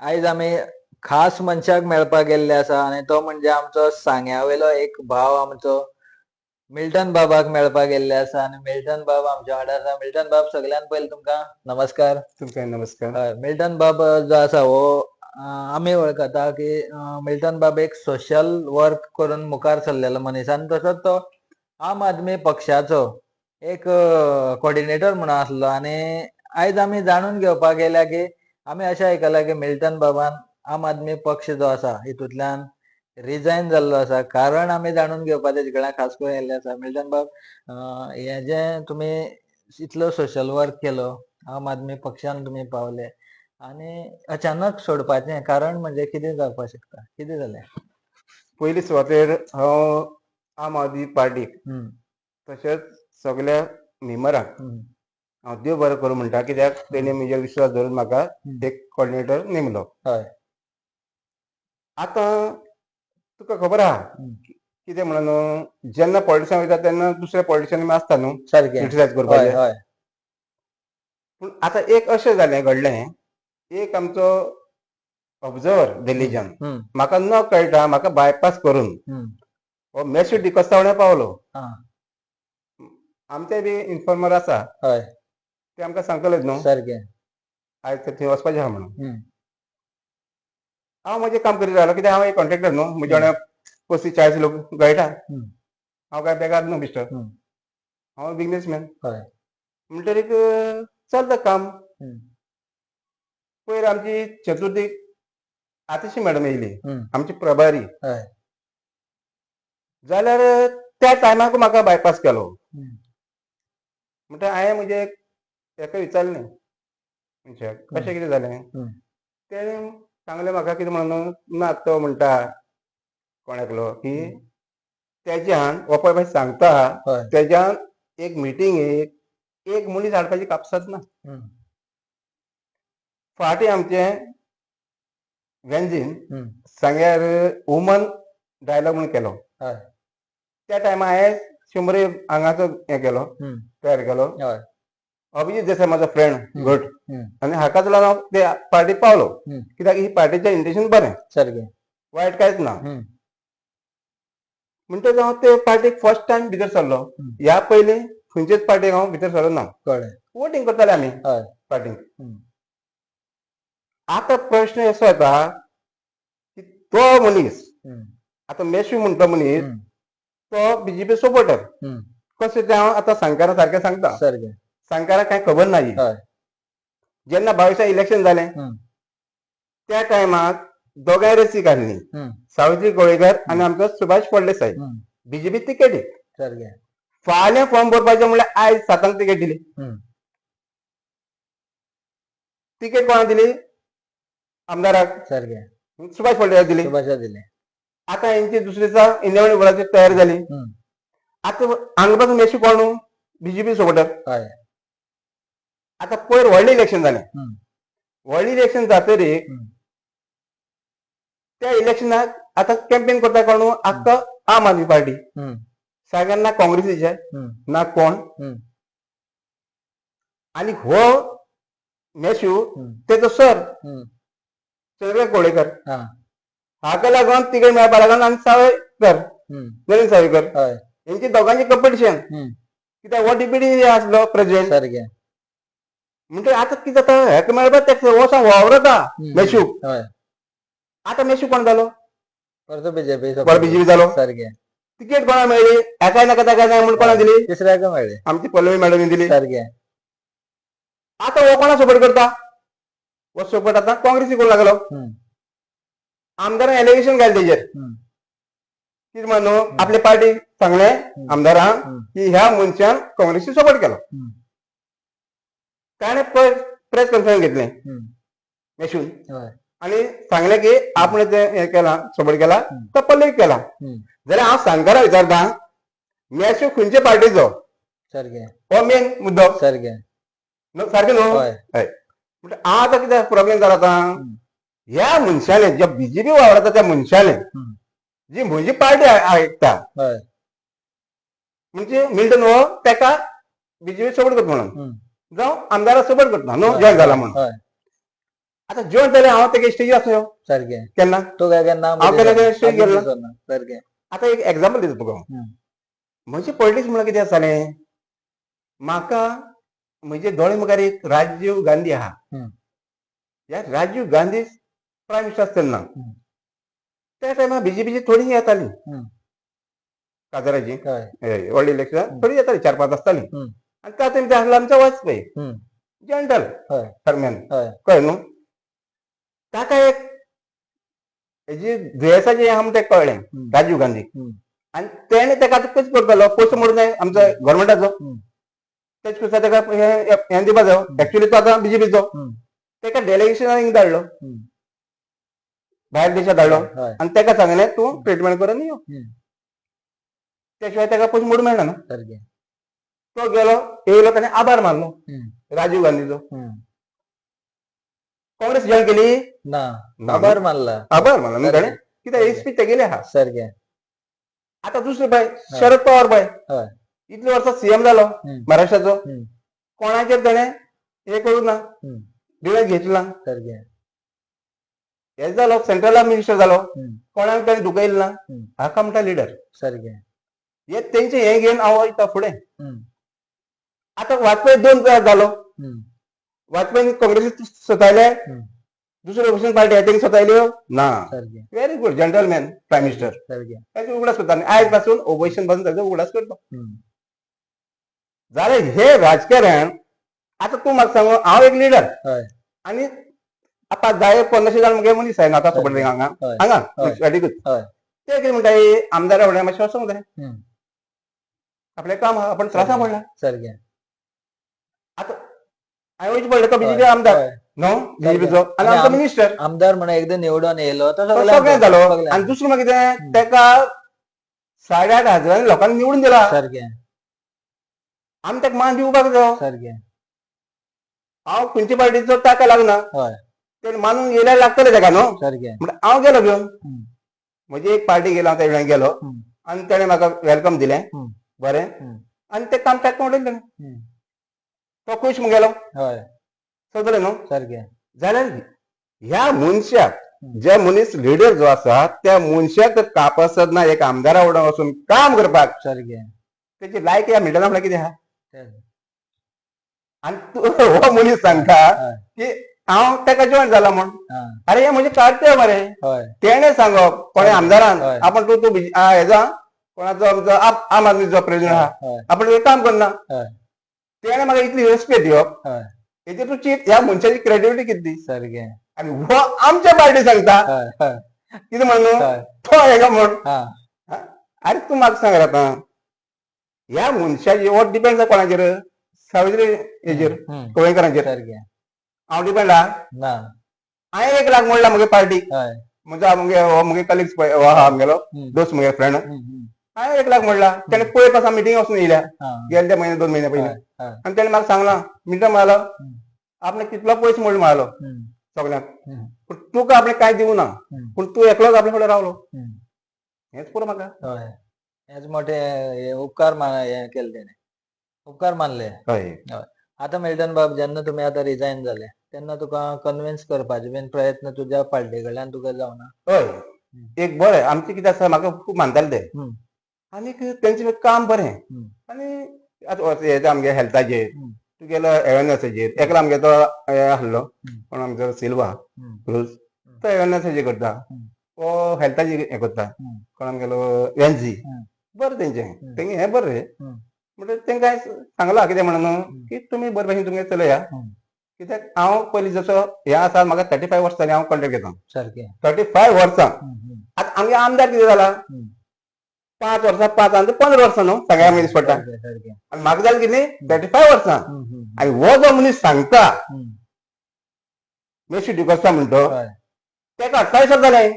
आयज आमी खास मनशाक मेळपाक गेल्ले आसा आनी तो म्हणजे आमचो सांग्यावयलो एक भाव आमचो. मिल्टन बाबाक मेळपाक गेल्ले आसा आनी मिल्टन बाब आमच्या वांगडा आसा. मिल्टन बाब सगळ्यान पयलीं तुमकां नमस्कार. तुमकां नमस्कार. हय मिल्टन बाब जो आसा हो आमी वळखता की मिल्टन बाब एक सोशल वर्क करून मुखार सरलेलो मनीस आनी तसोच तो आम आदमी पक्षाचो एक कॉर्डिनेटर म्हणून आसलो. आनी आयज आमी जाणून घेवपाक गेल्या की आमी अशें आयकलां की मिल्टन बाबान आम आदमी पक्ष जो आसा हितूंतल्यान रिजायन जाल्लो आसा कारण आमी जाणून घेवपाक तेजे कडल्यान खास करून येयल्ले आसा मिल्टन बाब हें जें तुमी इतलो सोशल वर्क केलो आम आदमी पक्षान तुमी पावले. आनी अचानक सोडपाचें कारण म्हणजे कितें जावपाक शकता? कितें जालें? पयली सुवातेर हांव आम आदमी पार्टीक तशेंच सगळ्या मेंबरांक. हांव देव बरें करूं म्हणटा कित्याक तेणी म्हजेर विश्वास दवरून म्हाका एक कॉर्डिनेटर नेमलो. हय. आतां तुका खबर आहा. कितें म्हणून जेन्ना पॉलिटिशन वयता तेन्ना दुसऱ्या पॉलिटिशन आसता न्हू सारकें. क्रिटिसायज करपाचें. हय पूण आतां एक अशें जालें घडलें एक आमचो ऑब्जर्वर दिल्लीच्यान म्हाका न कळटा म्हाका बायपास करून. हो मॅस्यू डिकोस्तावणे पावलो. आमचे बी इन्फॉर्मर आसा. हय. ते आमकां सांगतलेच न्हू? सारकें. आयज तर थंय वचपाचें आहा म्हणून. हांव म्हजें काम करीत रावलो कित्याक हांव एक कॉन्ट्रॅक्टर न्हू म्हजे वांगडा पस्तीस चाळीस लोक गळटा. हांव काय बेकार न्हू मिस्टर. हांव बिजनेसमॅन हय. म्हणटरीक चलता काम. पयर आमची चतुर्थीक आतिशी मॅडम येयली. आमची प्रभारी. हय. जाल्यार त्या टायमाक म्हाका बायपास केलो. हम्म, म्हणटा हांवें म्हणजे ताका विचारलें मनशाक कशें कितें जालें. तेणें सांगलें म्हाका कितें म्हणून ना तो म्हणटा कोण एकलो की तेज्यान हो पळय बाय सांगता तेज्यान एक मिटिंगेक एक मनीस हाडपाची कापसात ना. फाटीं आमचें वेंजीन सांग्यार वुमन डायलॉग म्हणून केलो. त्या टायमार हांवें शंबर एक हांगाचो हें केलो तयार केलो. अभिजीत देसाय म्हाजो फ्रेंड. घट हम्म, आनी हाकाच लागून हांव ते पार्टीक पावलो. कित्याक ही पार्टीचें इंटेन्शन बरें सारकें वायट कांयच ना म्हणटच हांव ते पार्टीक फर्स्ट टायम भितर सरलो. ह्या पयलीं खंयचेच पार्टीक हांव भितर सरलो ना कळ्ळें वोटींग करताले आमी पार्टीक आतां प्रश्न असो येता की तो मनीस आतां मेश्वी म्हणटा मनीस तो बीजेपी सपोर्टर कशें तें हांव आतां सांगकारा सारकें सांगता सारकें सांगकाराक कांय खबर ना ही. हय जेन्ना बावीसा इलेक्शन हम्म, त्या टायमाक दोगांय रसी काडली सावित्री गोळेकर आनी आमचो सुभाष फळदेसाय हम्म, बीजेपी तिकेटीक सारकें फाल्यां फॉर्म भरपाचें म्हणल्यार आयज सातांक तिकेट दिली. हम्म, तिकेट कोणाक दिली? आमदाराक. सारकें सुभाष फळदेसाय दिली. सुभाषा दिलें. आतां हेंची दुसरी दिसा इंडिया तयारी हम्म, आतां पासून मेशी कोण? बीजेपी सपोर्टर हय. आतां पयर व्हडलें इलेक्शन जालें व्हडलें इलेक्शन हम्म, त्या इलेक्शनाक आतां कॅम्पेन करता कोण? आख्खो आम आदमी पार्टी. सगळ्यांना ना काँग्रेसीचे ना कोण? आनी हो मेश्यू हम्म, तेजो सर चंद्रकांत कोळेकर. हा, हाका लागून तिकेट मेळपा लागून आनी सावयकर नवीन सावयकर हय. हेंची दोगांची कॉम्पिटिशन कित्याक हो डिप्युटी आसलो प्रेसिडेंट सारकें म्हणजे आतां कितें जाता हेका मेळपा तेका सांग वावरता मेश्यू हय. आतां मेश्यू कोण जालो परतो बीजेपी जालो सारकें तिकेट कोणाक मेळ्ळी एकाय नाका ताका जाय म्हणून कोणाक दिली? तिसऱ्याक मेळ्ळें आमची पल्लवी मॅडमीन दिली. सारकें आतां हो कोणाक सपोर्ट करता? हो सपोर्ट आतां काँग्रेसीक करूंक लागलो. आमदारान एलिगेशन घालें तेजेर कितें म्हणून आपले पार्टी सांगलें आमदारांक की ह्या मनशान काँग्रेसीक सपोर्ट केलो. ताणें प्रेस कॉन्फरन्स घेतलें. मेशून. आनी सांगलें की आपण ते हें केला सपोर्ट केला हम्म. तो पल्लवीक केला जाल्यार हांव सांगकारा विचारता मेश्यू खंयचे पार्टीचो सारकें हो मेन मुद्दो. सारकें न्हू, सारकें न्हू हय. म्हणजे हांव आतां कितें प्रॉब्लेम जाला आतां? ह्या मनशाले ज्या बीजेपी वावरता त्या मनशाले हम्म, जी म्हजी पार्टी आयकता म्हणजे मिल्टन हो तेका बीजेपी सपोर्ट करता म्हणून. जावं आमदाराक सपोर्ट करता न्हू जॉयन जाला म्हणून. आतां जेवण जालें हांव तेगे स्टेजीर आसलो सारकें केन्ना तूं काय केन्ना हांव केन्ना केन्ना स्टेज गेलो? ना. दिसना. सारकें आतां एक एग्जाम्पल दिता तुका. म्हणजे पॉलिटिक्स म्हणल्यार कितें आसतालें म्हाका म्हजे दोळे मुखार एक राजीव गांधी आहा. ह्या राजीव गांधी प्रायम मिनिस्टर आसतना. त्या टायमार बीजेपीची थोडी येताली. काजाराची. व्हडली इलेक्शन. थोडी येताली चार पाच आसताली त्या टायम आसलो आमचो वाजपेयी. जनरल हय. हय. कळ्ळें न्हू ताका एक हेजी दुयेंसां आहा म्हण तें कळ्ळें. राजीव गांधी. आनी तेणे ताका आतां कशें करतलो पयसो मोडूं जाय हम्म. तेच करता ताका हे दिवपा जायो एक्चुअली तो आतां बीजेपीचो. ताका डेलिगेशनाक हिंग धाडलो. भायर देशात धाडलो आनी ताका सांगलें तूं ट्रिटमेंट कर आनी यो. त्या शिवाय ताका पयसो मोडूं मेळना न्हू सारकें तो गेलो येयलो ताणें आभार मानलो. राजीव गांधीचो. काँग्रेस जॉईन केली? ना. आभार? मानला. आभार मानलो. न्हू ताणें सारकें. कित्याक एक स्पीच तेगेले आहा सारकें आतां दुसरें पळय शरद पवार हय. इतले वर्सां सीएम हम्म. महाराष्ट्राचो. कोणाचेर ताणें हे करूं ना. डिवेट घेतला. सारकें हेच जालो सेंट्रलाक मिनिस्टर हम्म. कोणाक ताणें दुखयलें ना. हाका म्हणटा लिडर सारकें हे तेंचे हे घेवन हांव वयता फुडें. आतां वाजपेयी दोन वेळा जालो हम्म. वाजपेयी काँग्रेसीत स्वतायले हम्म. दुसरे भशेन पार्टी तेंगे स्वतायल्यो ना. सारकें very good gentleman prime minister ताचे उगडास करता आयजपासून ओपोजिशनपासून ताचो उगडास करता. जाल्यार हे राजकारण आतां तूं म्हाका सांगू हांव एक लिडर आनी आतां जाय पन्नाशे जाण म्हगे मनीस आसाय नाका ना हांगा हांगा हय. ते कितें म्हणटाय आमदारा फुडें मातशें वचूंक जाय. आपलें काम आहा आपण त्रासा पडला. सारकें आतां वयचें पडलें तो बीजेपी आमदार. न्हू बीजेपीचो आनी आमचो आम- मिनिस्टर आमदार म्हणून एकदा निवडून येयलो तो तो सगळें जालो. आनी दुसरें मागीर कितें तेका साडे आठ हजारांनी लोकांनी निवडून दिला. सारकें आमी ताका मान दिवपाक जायो सारकें हांव खंयच्या पार्टीचो ताका लागना हय. तेणें मानून येयल्यार लागतलें ताका न्हू सारकें म्हणून हांव गेलो घेवन. म्हजी एक पार्टी गेलो हांव त्या गेलो. आनी तेणें म्हाका वेलकम दिलें. बरें. आनी तें काम ताका म्हणलें. तो खूश म्हूण गेलो. हय. सगळें न्हू सारकें जाल्यार ह्या मनशाक. जे मनीस लिडर जो आसा त्या मनशाक कापासत ना एक आमदारा फुडें वचून काम करपाक सारकें तेची लायक ह्या मिडला म्हळ्यार कितें आहा. आनी तूं हो मनीस सांगता की हांव ताका जॉयन जाला म्हण अरे हे म्हजे कार्य मरे तेणे सांगप कोणे. आमदारान. आपण तूं तूं हेजा कोणाचो आमचो आम आदमीचो प्रेसिडेंट आहा आपण काम करना तेणे म्हाका इतली रेस्पेक्ट दिवप हय. हेजेर तूं चिंत ह्या मनशाची क्रेडिबिलिटी कितें? दी सारकें आनी हो आमच्या पार्टी सांगता. हय हय. कितें म्हणून हय. तो हेका म्हण? अरे तूं म्हाका सांग रे आतां. ह्या मनशाची हो डिपेंड आसा कोणाचेर सावित्री हेजेर. गोंयकारांचेर सारकें हांव डिपेंड आहा ना. हांवें एक लाख म्हणला म्हगे पार्टीक हय. म्हजो मुगे हो मुगे कलिग्स हो आहा आमगेलो. दोस्त मुगे फ्रेंड. हांवें एक लाख म्हणला तेणे पयरपासून मिटींग वचून येयल्या हा. गेले ते म्हयने दोन महिने पयलीं आनी तेणे म्हाका सांगला मिटर मारलो हम्म. आपणे कितलो पयस मोड मारलो? हम्म. सगळ्यांक हम्म. पूण तुका आपणे कांय दिवं ना. पूण तूं एकलोच आपणे फुडें रावलो. हेंच पुरो म्हाका हय. हेच मोठे उपकार मान हे केले तेणे उपकार मानले. हय. आतां मिल्टन बाब जेन्ना तुमी आतां रिजायन जाले तेन्ना तुका कन्विन्स करपाचे बीन प्रयत्न तुज्या पार्टी कडल्यान तुका जावना हय. एक बरें आमचें कितें आसा म्हाका खूब मानताले ते. आनीक तेंचें काम बरें. आनी आतां हें आमगे हेल्थाचेर. तुगेलो अवेरनेसाचेर एकलो आमगे तो हे आसलो. कोण आमचो सिल्वा. क्रूज तो अवेरनेसाचेर करता. तो हेल्थाचेर हें करता. कोण आमगेलो हम्म. बरें तेंचें. तेंगे हें बरें हम्म. म्हणटकीर तेंकां सांगलां कितें म्हणून की तुमी बरे भशेन तुमगे चलया. कित्याक हांव पयलीं जसो हें आसा म्हाका थर्टी फायव वर्सां जालीं हांव कॉन्ट्रॅक्ट घेता थर्टी फायव वर्सां. आतां आमगे आमदार कितें जाला. पांच वर्सां पांच आनी पंदरा वर्सां न्हू सगळ्या मनीस पडटा आनी म्हाका जालें कितें थर्टी फायव वर्सां. आनी हो जो मनीस सांगता. मेशी डिकोस्टा म्हणतो तेका अठ्ठावीस वर्सां जालें.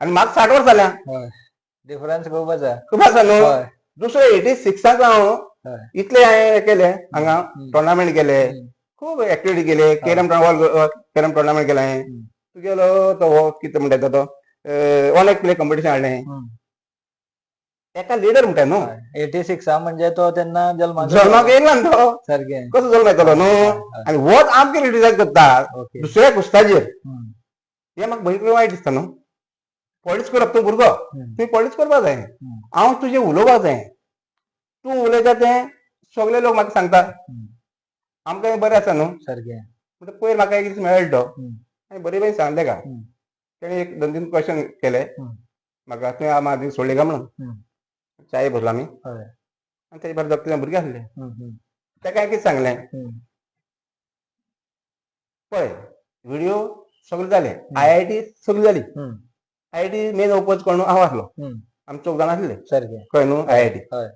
आनी म्हाका साठ वर्सां जाल्या डिफरन्स खूब आसा खूब आसा न्हू दुसरो एटी सिक्साक हांव इतले हांवें हें केले. हांगा. टोर्नामेंट केले. खूब एक्टिविटी केले. कॅरम कॅरम टोर्नामेंट केला हांवें. तुगेलो तो हो कितें म्हणटा तो एक प्ले कॉम्पिटिशन हाडलें एका लिडर म्हणटा न्हू एटी सिक्सा म्हणजे तो तेन्ना जल्माक जल्माक येयला न्हू तो? सारखे कसो जल्म येतलो न्हू आणि वोच आमकां क्रिटिसायज करता दुसऱ्या कुस्ताचेर हे म्हाका भयंकर वायट दिसता न्हू पॉलिटिक्स करप तूं भुरगो तुवें पॉलिटिक्स करपा जाय हांव तुजें उलोवपाक जाय तूं उलयता तें सगळे लोक म्हाका सांगता. आमकां बरें आसा न्हू सारखे म्हणटा पयर म्हाका एक दीस मेळ्ळो तो हांवें बरे भशेन सांगलें का? हम्म. तेणें एक दोन तीन क्वेश्चन केले. म्हाका तुवें आम सोडले काय म्हणून? चाये भरलो आमी हय. आनी तेजे भायर दोग भुरगे आसले हम्म, हम्म, ताका कितें सांगलें हम्म, पळय व्हिडिओ सगळे जाले आय आय टी सगळी जाली हम्म, I I T main oppose कोण हांव आसलो हम्म, आमी चौग जाण आसले सारखे. कळ्ळें न्हू आय आय टी. हय.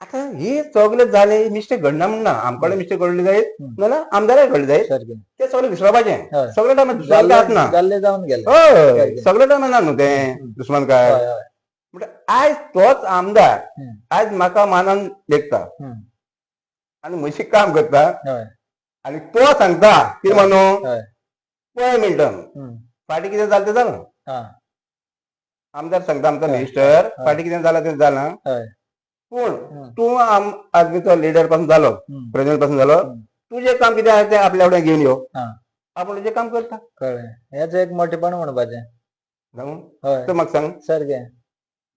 आतां ही सगळे जाले मिस्टेक घडना म्हणना आमकडे मिस्टेक घडली जायत हम्म. नाल्यार आमदाराक घडली जायत सारखे. ते सगळे विसरपाचें हय. सगळे टायमार दुसऱ्याक काय आसना जाल्ले जावन गेले. हय. सारकें. सगळे टायमार ना न्हू तें. दुश्मन काय? हय हय. म्हणजे आयज तोच आमदार. आयज म्हाका मानान लेखता आनी म्हशी काम करता. आनी तो सांगता कितें म्हणू हय. पळय मिल्टन फाटीं कितें जालें तें जालां हा. आमदार सांगता आमचो हय. मिनिस्टर. फाटीं कितें जालां तें जालां हय. पूण तूं आम आदमीचो लिडरपासून जालो प्रेसिडेंटपासून जालो. तुजें काम कितें आसा तें आपल्या फुडें घेवन यो हा. आपूण तुजें काम करता. कळ्ळें हेच एक मोठेपण म्हणपाचें हय. तूं म्हाका सांग. सारखे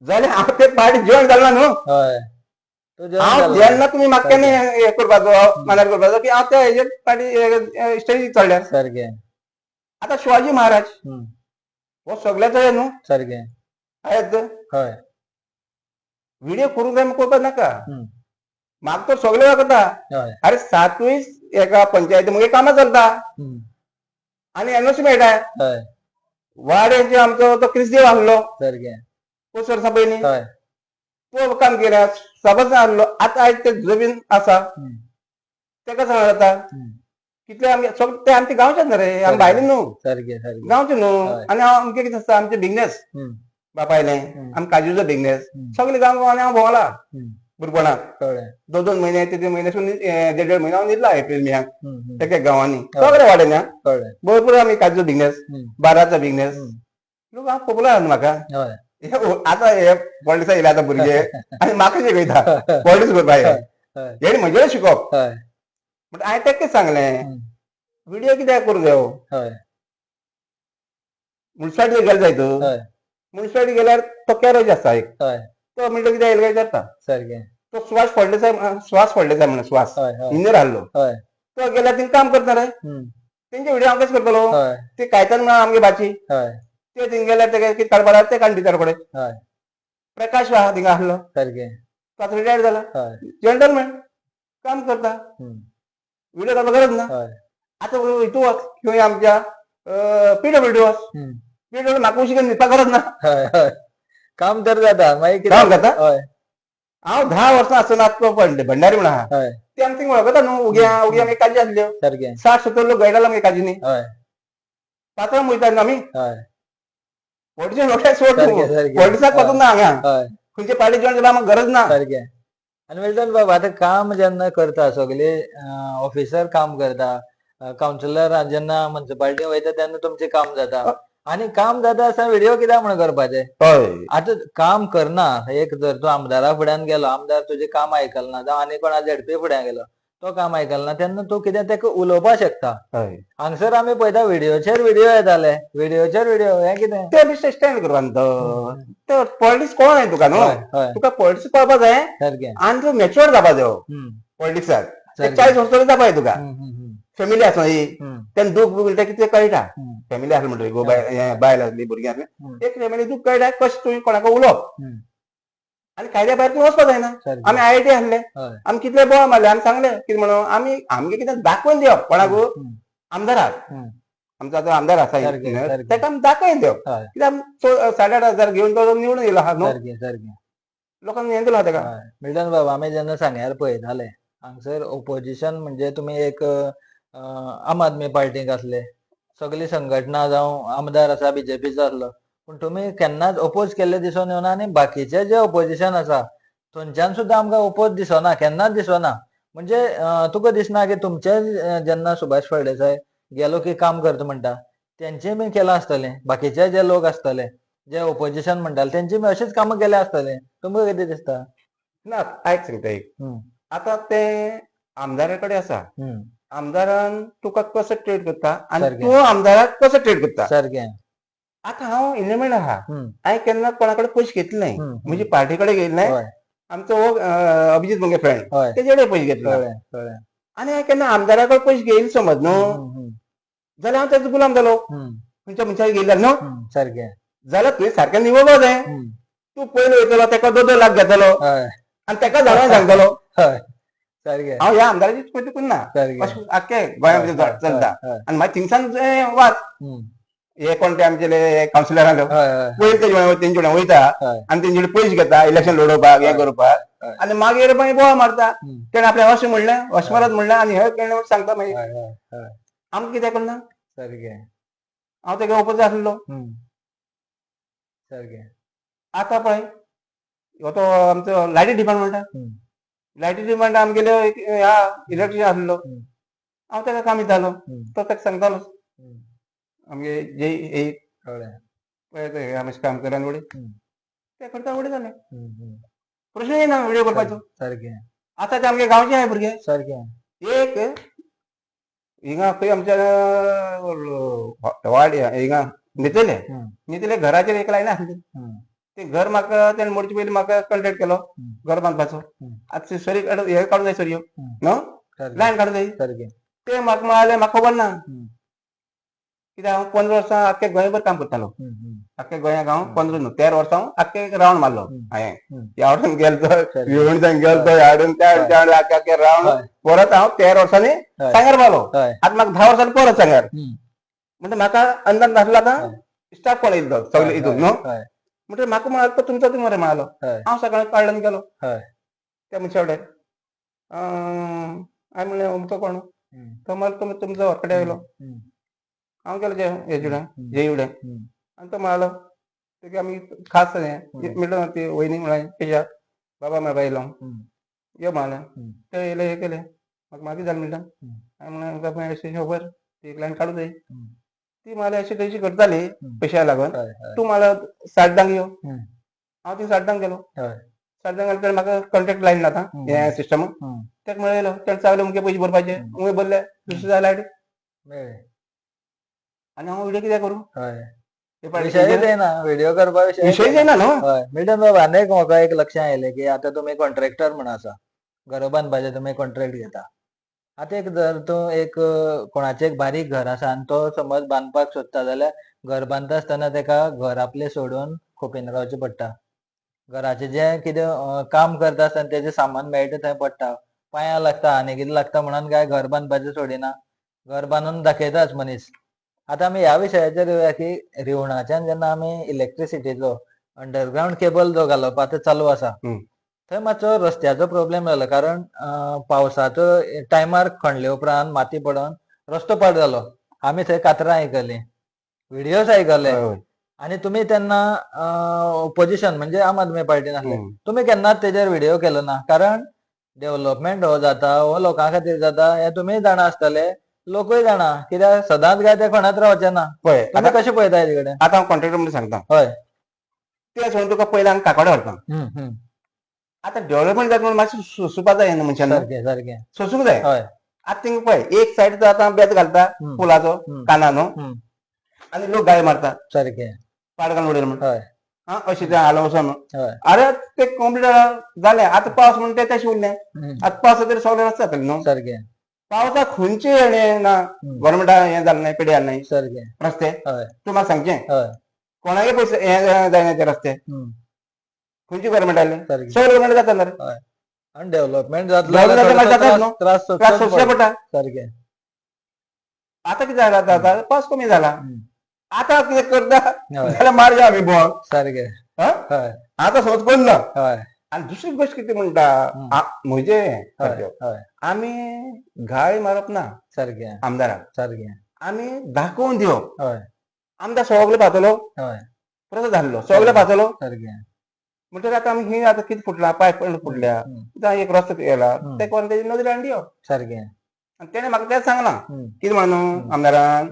जाल्यार हांव ते पार्टी जॉयन जालो ना न्हू हय. तू join हांव जालो. जेन्ना तुमी म्हाका केन्ना हें करपाचो मानार करपाचो की हांव त्या हेजेर पार्टी स्टेजीक चडल्यार सारखे. आतां शिवाजी महाराज हम्म, हो सगळ्याचो हे न्हू सारखे. आयज हय. व्हिडिओ करूंक जाय म्हूण करपाक नाका. हम्म, म्हाका तर सगळे करता हय. अरे सातूय एका पंचायती मुगे कामां चलता. हम्म, आनी एनओसी मेळटा हय. वाड्याचे आमचो तो क्रिस्देव सारखे. वर्सां पयलीं हय. तो काम केल्या सबज आसलो आतां आयज ते जमीन आसा हम्म, तेका जाता हम्म, कितले आमगे सगळे ते आमचे गांवचेच न्ही रे. आमी भायले न्हू सारखे सारखे. गांवचे न्हू हय. आनी हांव आमगे कितें आसता आमचे बिझनेस हम्म, बापायलें हम्म. आमी काजूचो बिझनेस हम्म, सगळे गांव गांवांनी हांव भोंवला. हम्म, कळ्ळें दोन दोन महिने तीन तीन महिने देड देड महिने हांव न्हिदला एप्रील मेयाक हम्म, हम्म, एक एक गांवांनी सगळे वाड्यानी. हां. कळ्ळें भरपूर आमी काजूचो बिझनेस हम्म, बाराचो बिझनेस हम्म, लोक हांव पॉप्युलर आसा म्हाका हय. हे आतां हे पॉलिटिक्सा येयला आतां भुरगे आनी म्हाका शिकयता पॉलिटिक्स करपा हे हेणी म्हजे शिकोवप बट हांवें तेका सांगलें व्हिडिओ कित्याक करूं जायो मुन्सिपाल्टी गेले जायत हय. मुन्सिपाल्टी गेल्यार तो कॅरेज आसता एक तो म्हणटा कितें येयला काय जाता सारखे. तो सुवास फळदेसाय सुवास फळदेसाय म्हणून सुवास इंजिनियर आहलो तो गेल्यार थिंग काम करता रे तेंचे व्हिडिओ हांव कशें करतलो ते कायतान म्हणा आमगे बाची हय. ते थिंग गेल्यार तेका कितें काडपाक ते काडून भितर पडय हय. प्रकाश आहा थिंग आहलो सारखे. तो आतां रिटायर्ड जाला हय. जंटलमॅन काम करता. व्हिडिओ करपाक गरज ना? हय. आतां हितू वच खंय आमच्या पीडब्ल्यूडी वच हम्म, पीडब्ल्यू म्हाका उशी घेवन न्हिदपाक गरज ना? हय हय. काम तर जाता मागीर काम जाता? हय. हांव धा वर्सां आसतना तो भंड- भंडारी म्हण. आहा हय. ते आमी थिंग वळखता न्हू उग्या उग्या आमगे काजी आसल्यो सारखे. साठ सत्तर लोक गयडाला आमगे काजीनी हय. पात्रांव वयता न्हू आमी हय. व्हडचे लोक सोड सारकें, सारकें. हय. पासून ना हांगा खंयचे पार्टी जाल्यार आमकां गरज ना सारखे. आनी मिल्टन बाबा आतां काम जेन्ना करता सगळे ऑफिसर काम करता कावन्सिलर जेन्ना म्युन्सिपाल्टी वयता तेन्ना तुमचें काम जाता. आनी काम जाता आसतना व्हिडिओ कित्याक म्हण करपाचे? आतां काम करना एक जर तूं आमदारा फुड्यान गेलो आमदार तुजें काम आयकलना जावं आनी कोणा झेडपी फुड्यान गेलो. तो काम आयकलना तेन्ना तूं कितें तेका उलोवपाक शकता. हय. हांगसर आमी पळयता व्हिडिओचेर व्हिडिओ येताले. व्हिडिओचेर व्हिडिओ हें कितें? ते बेश्टे स्टँड तो ते पॉलिटिक्स कोण आहे तुका न्हू हय. तुका पॉलिटिक्स कळपा जाय. सारकें आनी तूं मॅच्युअर जावपा जायो हम्म, पॉलिटिक्साक सारकें. चाळीस वर्सां जावपा जाय तुका. हम्म, हम्म, हम्म, फॅमिली आसा ही. हम्म, तेन्ना दूख बी उलटा कितें कळटा हम्म, फॅमिली आसली म्हणटकीर गो बाय बायल आसली भुरगीं आसली हम्म, एक फॅमिली दूख कळटा कशें तुवें कोणाक उलोवप? हम्म, आनी कायद्या भायर तूं वचपा जायना. आमी आय आय टी हय. आमी कितले बोवाळ मारले आमी सांगले. कितें म्हणून? आमी आमगे कितें दाखोवन दिवप कोणाक आमदाराक आमचो आतां आमदार आसा. ताका आमी दाखोवन दिवप कित्याक साडे आठ हजार घेवन तो निवडून येयलो आहा न्हू लोकांनी हें दिलो ताका मिल्टन बाबा आमी जेन्ना सांग्यार पळयताले हांगसर ओपोजिशन म्हणजे तुमी एक आम आदमी पार्टीक आसले सगळी संघटना जावं आमदार आसा बीजेपीचो आसलो पूण तुमी केन्नाच ओपोज केल्ले दिसून येवना आनी बाकीचे जे ओपोजिशन आसा थंयच्यान सुद्दां आमकां ओपोज दिसना केन्नाच दिसना. म्हणजे तुका दिसना की तुमचे जेन्ना सुभाष फळदेसाय गेलो की काम करता म्हणटा तेंचेय बी केलां आसतलें बाकीचे जे लोक आसतले जे ओपोजिशन म्हणटाले तेंची बी अशीच कामां केल्या आसतले. तुमकां कितें दिसता? ना आयक सांगता एक आता ते आमदारा कडेन आसा. आमदारान तुका कसो ट्रेड करता? आनी. तूं आमदाराक कसो ट्रेड करता? सारकें आता हांव इलेमेंट आहा हांवें केन्ना कोणा कडेन पयशे घेतले नाही? म्हणजे पार्टी कडेन गेले नाही? आमचो हो अभिजित मुगे फ्रेंड तेजे कडेन पयशे घेतले. आनी हांवें केन्ना आमदारा कडेन पयशे घेयले समज न्हू जाल्यार हांव तेजो गुलाम जालो खंयच्या मनशाक गेल्यार न्हू सारकें जाल्यार तुवें सारकें निवडलो जाय तूं पयलो वयतलो तेका दोन दोन लाख घेतलो. आनी तेका जाणा सांगतलो. हांव ह्या आमदाराची करना सारकें अशें आख्खे गोंया चलता. आनी मागीर थिंगसान वाद. हे कोण ते आमचे कावन्सिलर आलो? पयलीं तेजे तेंचे वांगडा वयता आनी तेंचे कडेन पयशे घेता इलेक्शन लडोवपाक हे. करपाक. आनी मागीर मागीर बोवाळ मारता. तेणें आपलें अशें म्हणलें अशें म्हणलें आनी हे सांगता मागीर आमकां कितें करना सारकें हांव तेका ओपोजीट आसलो सारकें आतां पळय हो तो आमचो लायटी डिपार्टमेंटान हम्म, लायटी डिपार्टमेंटान आमगेलो ह्या इलेक्ट्रिशन आसलो. हांव तेका काम दितालो तो तेका सांगतालो. आमगे जे एक कळ्ळें पळय ते आमी काम हम्म. ते करता उडे जालें प्रश्न येना व्हिडिओ करपाचो सारकें आतां ते आमगे गांवचे आहाय भुरगे सारकें एक हिंगा खंय आमच्या अं, वाड हिंगा न्हितले न्हितले घराचेर एक लायन आसली ते घर म्हाका तेणे मोडचे पयलीं म्हाका कॉन्ट्रॅक्ट केलो. घर बांदपाचो. आतां सरी हे काडून जाय सरयो. न्हू? लायन काडून जाय. सारकें ते म्हाका म्हळालें म्हाका खबर ना. कित्याक हांव पंदरा वर्सां आख्खे गोंयभर काम करतालो हम्म, हम्म, आख्खे गोंयाक हांव पंदरा न्हू तेरा वर्सां हांव आख्खे रावंड मारलो. हांवें. ह्या वाटेन गेलो तो. विवणच्यान गेलो तो ह्या वाटेन त्या आख्खे रावंड. परत हांव तेरा वर्सांनी. सांगार मारलो आतां म्हाका धा वर्सांनी परत सांगार म्हणजे म्हाका अंदाज नासलो आतां. स्टाफ तो सगळे हितून न्हू म्हणजे म्हाका म्हणालो तो तुमचो मरे म्हणालो हय. हांव सकाळीं काडल्यान गेलो. त्या मनशा कडेन हांवें म्हणलें अमको कोण? तो तुमी तुमचो कडेन येयलो आनी तो म्हणालो तेगे आमी खास हें हम्म. म्हणलो ती वयनी म्हळ्यार तेज्या बाबा हम्म, यो म्हळें हम्म. ते हे केलें. म्हाका मागीर जालें म्हणलें बाबा अशें खबर ती एक काडूं जाय हम्म. ती म्हळ्यार अशी तशी करताली हम्म. पयशाक लागून. तूं म्हळ्यार साड्डांक यो हम्म. हांव ती साड्डांक गेलो हय. साड्डांक गेलो तर म्हाका कॉन्ट्रॅक्ट लायन ना. हें सिस्टम. तेका म्हळें तेणें सांगलें मुगे भरपाचे हम्म. मुगे भरले दुसरे जाय आनी हांव व्हिडिओ कित्याक करूं? हय. हे पाटी विशयच तेजेर- येना व्हिडिओ करपा विशय विशय येना न्हू हय. मिल्टन बाबा आनी एक म्हाका एक लक्षांत आयलें की आतां तुमी कॉन्ट्रॅक्टर म्हण आसा घर बांदपाचें तुमी कॉन्ट्रॅक्ट घेता. आतां एक जर तूं एक कोणाचें एक बारीक घर आसा आनी तो समज बांदपाक सोदता जाल्यार घर बांदता आसतना तेका घर आपलें सोडून खोपीन रावचें पडटा. घराचें जें कितें काम करता आसतना तेजें सामान मेळटा थंय पडटा. पांयां लागता आनी कितें लागता म्हणून काय घर बांदपाचें सोडिना. घर बांदून दाखयताच मनीस. आतां आमी ह्या विशयाचेर येवया की रिवणाच्यान जेन्ना आमी इलेक्ट्रिसिटीचो अंडरग्रावंड केबल जो घालप आतां चालू आसा. थंय मातसो रस्त्याचो प्रॉब्लेम जालो कारण पावसाचो टायमार खणले उपरांत माती पडोन रस्तो पाड जालो आमी थंय कातरां आयकलीं व्हिडियोज आयकले हय, हय. आनी तुमी तेन्ना ओपोजिशन म्हणजे आम आदमी पार्टीन आसले हम्म. तुमी केन्नाच तेजेर व्हिडिओ केलो ना कारण डेव्हलपमेंट हो जाता हो लोकां खातीर जाता हे तुमी जाणा आसतले लोकूय जाणा कित्याक सदांच काय ते खणत रावचे ना पळय तुमी आतां कशें पळयता हेजे कडेन आतां हांव कॉन्ट्रॅक्टर म्हणून सांगता. हय. ते सोडून तुका पयलें हांव काकोडे व्हरता हम्म. आतां डेव्हलपमेंट जाता म्हणून मातशें सोंसुपा जाय न्हू मनशान सारकें सारकें सोंसूंक जाय हय. आतां थिंग पळय. एक सायड तो आतां बेत घालता. पुलाचो हम्म. काना न्हू. आनी लोक गाळी मारता सारकें पाड घालून उडयला म्हणून. हय. हा अशें तें हालो वचोन हय. अरे ते कंप्लीट जालें आतां पावस म्हणून ते तशें उरलें. आतां पावसा तरी सगळें रस्ते जातलें न्हू सारकें पावसाक खंयचे हें ना हम्म. गोवोरमेंटा हें जालें नाय पिड्यार सारकें रस्ते? हय. तूं म्हाका सांगचें हय. कोणागे पयशे हें जायना ते रस्ते. खंयचे सारकें सगळे गोवोरमेंट जाता मरे आनी डेव्हलपमेंट जातलो त्रास सोंसचे पडटा. सारकें आतां कितें जाला आतां पावस कमी जाला. आतां कितें करता जाल्यार मारया आमी बोवाळ सारकें हा. हय. आतां समज करना हय. आनी दुसरी गोश्ट कितें म्हणटा हय आमी घाळी मारप ना सारकें आमदाराक सारकें आमी दाखोवन दिवप हय. आमदार सगळे पावतलो हय. परत जाल्लो सगळे पावतलो सारकें म्हणटकीर आतां आमी ही आतां कितें फुटलां? पायप फुटल्या. जावं एक रस्तो येयला हम्म. ते कोण तेजी नदरे हाडून दिवप सारकें आनी तेणें म्हाका तें सांगना हम्म. कितें म्हणून. आमदारान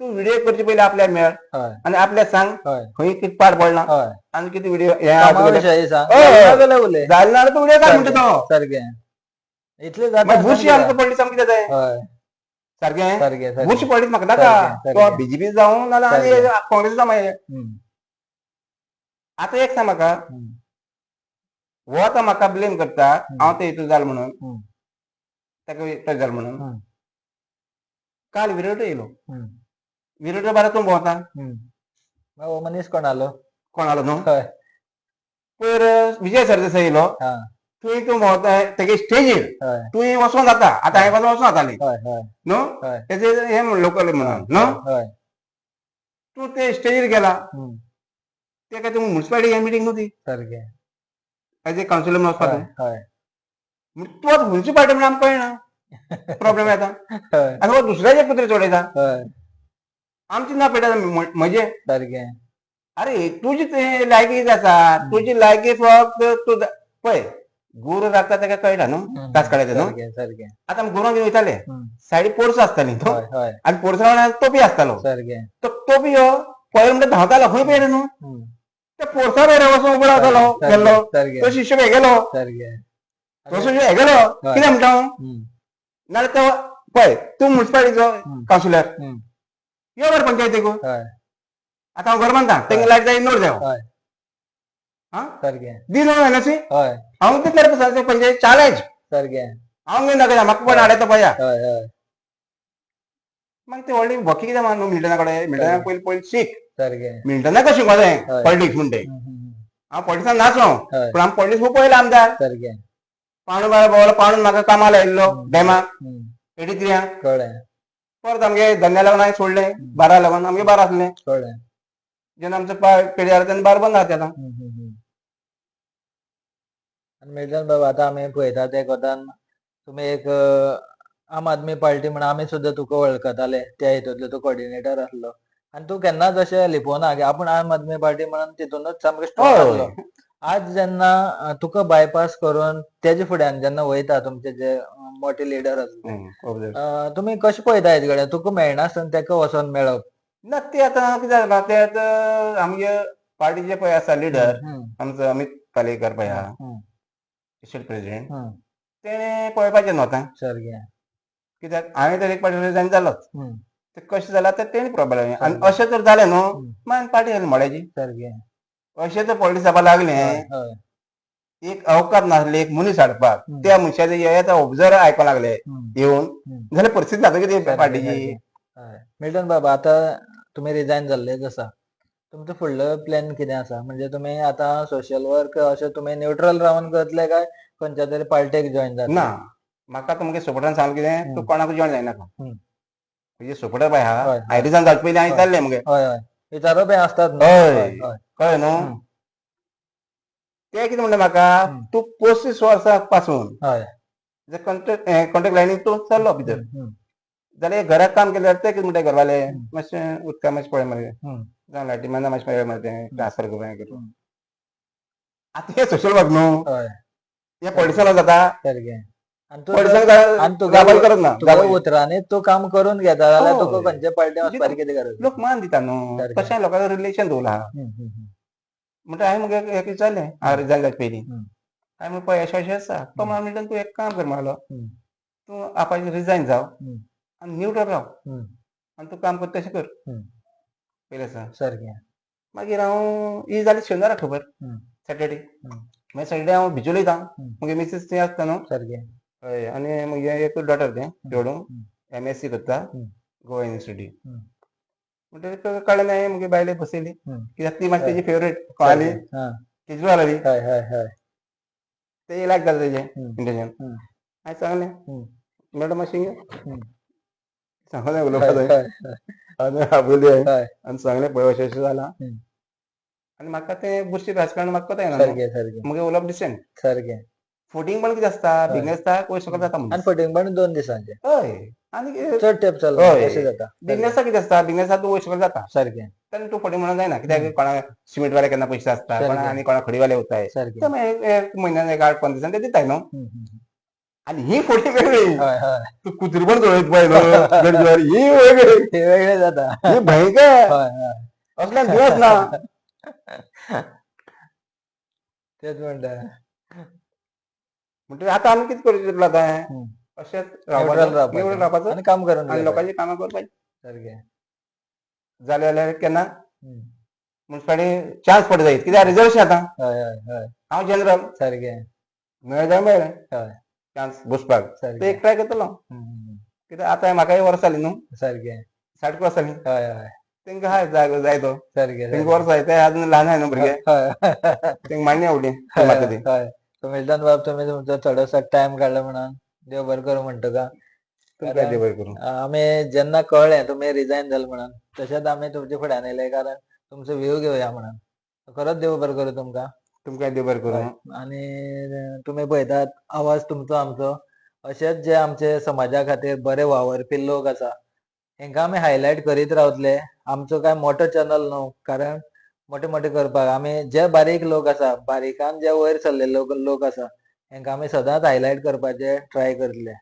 तू व्हिडिओ करचे पहिले आपल्याला मेळ हय. आणि आपल्याला सांग हय. खंय किती पाड पडला. हय. आणि किती व्हिडिओ सांग हय. उलय जालना तू व्हिडिओ काढ म्हणतो तो? सारखें. इतलें जाता बुरशी आमकां पडली सामकी जाताय हय. सारखें सारखें सारखें. बुरशी पडली म्हाका सारकें, नाका तो सारकें. बीजेपी जावं नाल्यार आनी सारकें. काँग्रेस जावं मागीर हम्म, आतां एक सांग म्हाका हम्म, हो आतां म्हाका ब्लेम करता हम्म. हांव ते हितून जालो म्हणून. हम्म. ताका जालो म्हणून. हम्म. काल विरोध येयलो हम्म, विरोध बारा तूं भोंवता. हो मनीस कोण आलो? कोण आलो न्हू हय. तर विजय सरदेसाय येयलो हा. थंय तूं भोंवता तेगे स्टेजीर तुवें वचूं जाता. आतां हांवें वचूं जाताली न्हू तेजे हे लोकल म्हणून न्हू तूं ते स्टेजीर गेला. हम्म, ते म्युन्सिपालिटी मिटींग न्हू ती सारकें एज ए कावन्सिलर म्हणून वचपा हय तूं म्युन्सिपालिटी म्हणून आमकां कळना प्रॉब्लेम येता आनी हो दुसऱ्याचे कुत्रे चडयता आमची ना पेटा म्हजे सारकें अरे तुझी ते लायकी आसा तुजी लायकी फक्त तूं पळय गोर राखता ताका कळटा न्हू तास काडायचे न्हू सारकें आतां आमी घेवन वयताले सायडी पोरसां आसताली न्हू हय हय. आनी पोरसां वांगडा तोपी आसतालो सारकें तो तोपी हो पळय म्हणटा धांवतालो खंय पळय न्हू त्या पोरसां बरोबर वचून उबो रावतालो गेल्लो तो शिष्य हे गेलो. सारकें तो शिष्य हे गेलो. कितें म्हणटा हांव? नाल्यार तो पळय तूं म्युन्सिपालिटीचो कावन्सिलर यो बरें पंचायतीक हय. आतां हांव घर बांदता तेंगे लायट जाय इग्नोर जाय हय. हा? सारकें दी न्हू एनसी हय. हांव कितले सांगता पंचायत. चॅलेंज सारकें हांव घेवन दाखयता म्हाका कोण हाडयता पळया हय हय. मागीर ते व्हडली भोकी कितें न्हू मिल्टना कडेन मिल्टना पयलीं पयलीं शीक सारकें मिल्टना कशें शिकों जाय. पॉलिटिक्स म्हणटे हांव पॉलिटिक्सान नाचलो पूण हांव पॉलिटिक्स खूब पळयला आमदार. सारकें पाणू बाळा बोवालो पाणून म्हाका कामाला हम्म. डेमाक एटी थ्रियांक कळ्ळें परत आमगे धंद्या लागून हांवें सोडलें. बारा लागून आमगे बारा आसलें कळ्ळें जेन्ना आमचो पा पिढी जालो तेन्ना बार बंद आहा आतां. हम्म, हम्म, हम्म. आनी मिल्टन बाबा आतां आमी पळयता ते कोतान तुमी एक अ, आम आदमी पार्टी म्हण आमी सुद्दां तुका वळखताले. त्या हितूंतलो तूं कॉर्डिनेटर आसलो. आनी तूं केन्नाच अशें लिपोवना की आपूण आम आदमी पार्टी म्हणून तितूनच सामको स्ट्रॉंग हय. आसलो. आज जेन्ना अ, तुका बायपास करून तेजे फुड्यान जेन्ना वयता तुमचे जे मोठे लिडर आसले अ, तुमी कशें पळयता हेजे कडेन तुका मेळनासतना तेका वचोन मेळप ना ते आतां कितें जालां ते आतां आमगे पार्टीचे पळय आसा लिडर आमचो अमित पालयेकर पळय आहा स्टेट प्रेसिडेंट तेणे पळोवपाचें न्हू आतां सारकें कित्याक हांवें तर एक पार्टी रिजायन जालोच ते कशें जालां ते तेणी प्रॉब्लेम आनी. अशें जर जालें न्हू. मागीर पार्टी जाली मोड्याची. सारकें अशें जर पॉलिटिक्स जावपाक लागलें. एक अवकाश नासले एक मनीस हाडपाक. त्या मनशाचे येता ऑब्जर्वर आयकपाक लागले. येवन. जाल्यार परिस्थिती जाता कितें पार्टीची. मिल्टन बाबा आतां तुमी रिजायन जाल्लेच आसा तुमचो फुडलो प्लॅन कितें आसा म्हणजे तुमी आतां सोशल वर्क अशें तुमी न्यूट्रल रावन करतले काय खंयच्या तरी पार्टेक जॉयन जातले ना म्हाका तुमगे सपोर्टान सांग कितें तूं. कोणाक जॉयन जायनाका. म्हणजे सपोर्टर पळय आहा हय. रिजायन जावचे पयलीं हांवें. विचारलें मगे हय हय विचारप हें आसतात न्हू हय. कळ्ळें न्हू. ते कितें म्हणटा म्हाका. तूं पस्तीस वर्सां पासून कॉन्ट्रॅक्ट कॉन्ट्रॅक्ट लायनीक तूं चल्लो भितर जाल्यार घराक काम केल्यार ते कितें म्हणटा घरवाले. मातशें उदका मातशें पळय मरे. जावं लायटी मारना मातशें पळय मरे तें ट्रान्सफर करपा हें हम्म. आतां हे सोशल वर्क न्हू हे पॉलिटिक्सान जाता करत. उतरांनी तूं काम करून घेता जाल्यार. तुका खंयच्या पार्टी वचपाची कितें गरज लोक मान दिता न्हू. तशें लोकांचो रिलेशन दवरला. म्हणटा हांवें मगे एक विचारलें हांव रिजायन जावचे पयलीं. हांवें म्हणलें पळय अशें अशें आसा तो म्हणून म्हणटा तूं एक काम कर हम्म. तूं आपाचें रिजायन जाव. आनी न्यूट्रल राव. आनी तूं काम कर तशें कर. पयलें सा सारकें मागीर हांव ही जाली शेनवारा खबर. सॅटर्डे. मागीर सॅटर्डे हांव भिजोल वयता. मगे मिसीस थंय आसता न्हू सारकें हय आनी मगे एक डॉटर तें चेडूं हम्म. एम एस सी करता. गोवा युनिवर्सिटी. म्हणटकीर कळ्ळें हांवें मगे बायले बसयली. कित्याक ती म्हाजी तेजी फेवरेट कळाली. हा. केजरीवाल आली. हय हय हय. ते लायक जाता तेजें. इंटेन्शन. हांवें सांगलें हम्म. मॅडम मातशें घे हम्म. सांगलें उलोवपा जाय आनी आपयली हांवें आनी सांगलें पळय अशें अशें जालां. आनी म्हाका तें बुरशी राजकारण म्हाका कोता येना सारकें सारकें मगे उलोवप डिसेंट सारकें फुटींग पण कितें आसता हय. पयस सकयल जाता फटींग पण दोन दिसांचे हय. आनी कितें- चड तेंप चलना हय. अशें जाता बिझनेसा कितें आसता बिझनेसाक तूं सकयल जाता. सारकें तेन्ना तूं फटींग म्हणून जायना कित्याक. कोणाक सिमेंटवाले केन्ना पयशे आसता सारकें. कोणा आनी कोणा खडीवाले ते मागीर एक म्हयन्यान एक आठ पंदरा दिसान ते दिताय न्हू हम्म, हम्म, आणि ही खोटी वेगळी. हय हय. तू कुत्री पण जोडत पाहिजे ही वेगळी. हे वेगळे जाता ही भयंकर. हय हय. असला दिवस ना. तेच म्हणता म्हणजे आता आम्ही किती करू. अशाच Neutral रावपाचं रावपाचं. निवडून रावपाचं आणि काम करून आणि. लोकांची कामां जाले जाल्यार केन्ना हम्म. म्युन्सिपालिटी चान्स पडत जायत कित्याक रिजर्वेशन आतां. हय हय हय. हांव जनरल. सारकें मेळ्ळें जाल्यार मेळ्ळें हय. चान्स. बसपाक ते एक ट्राय करतलो. कित्याक आतां म्हाकाय वर्स जालीं न्हू सारकें साठ क्रॉस जालीं हय हय. तेंका हाय जाय जाय तो सारकें तेंका वर्स जाय ते अजून ल्हान आहाय न्हू भुरगे तेंका मान्य आवडली हय म्हाका ती. हय. मिल्टन बाब तुमी तुमचो थोडोसो टायम काडलो म्हणून देव बरें करूं म्हणटा तुका तुमकां देव बरें करूं? आमी जेन्ना कळ्ळें तुमी रिजायन जालें म्हणून. तशेंच आमी तुमचे फुड्यान येयले कारण तुमचो व्ह्यू घेवया म्हणून. खरोच देव बरें करूं तुमकां तुमकां देव बरें करूं? आनी तुमी पळयतात आवाज तुमचो आमचो. अशेच जे आमचे समाजा खातीर बरे वावरपी लोक आसा हेंकां आमी हायलायट करीत रावतले. आमचो काय मोठो चॅनल न्हू कारण मोठे मोठे करपाक आमी जे बारीक लोक आसा बारीकान जे वयर सरलेले लोक लोक आसा हेंकां आमी सदांच हायलायट करपाचे ट्राय करतले.